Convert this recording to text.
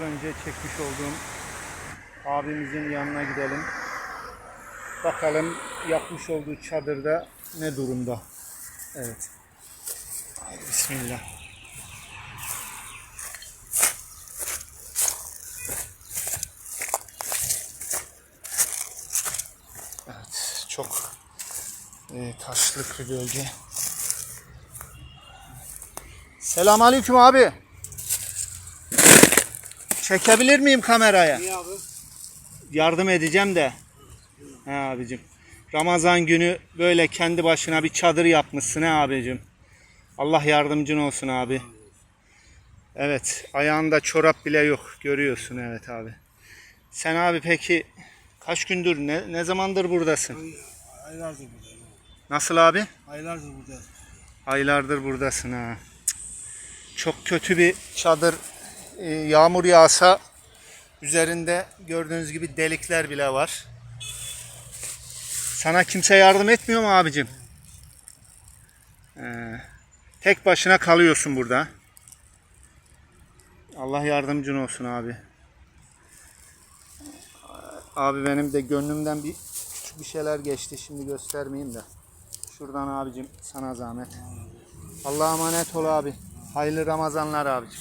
Önce çekmiş olduğum abimizin yanına gidelim. Bakalım yapmış olduğu çadırda ne durumda. Evet. Bismillah. Evet, çok e, taşlık bir bölge. Selamünaleyküm abi. Çekebilir miyim kameraya? İyi abi. Yardım edeceğim de. He abicim. Ramazan günü böyle kendi başına bir çadır yapmışsın he abicim. Allah yardımcın olsun abi. Evet, ayağında çorap bile yok. Görüyorsun evet abi. Sen abi peki kaç gündür ne, ne zamandır buradasın? Aylardır burada. Nasıl abi? Aylardır burada. Aylardır buradasın ha. Çok kötü bir çadır. Ee, Yağmur yağsa üzerinde gördüğünüz gibi delikler bile var. Sana kimse yardım etmiyor mu abicim? Ee, tek başına kalıyorsun burada. Allah yardımcın olsun abi. Abi benim de gönlümden bir küçük bir şeyler geçti. Şimdi göstermeyeyim de. Şuradan abicim sana zahmet. Allah'a emanet ol abi. Hayırlı Ramazanlar abicim.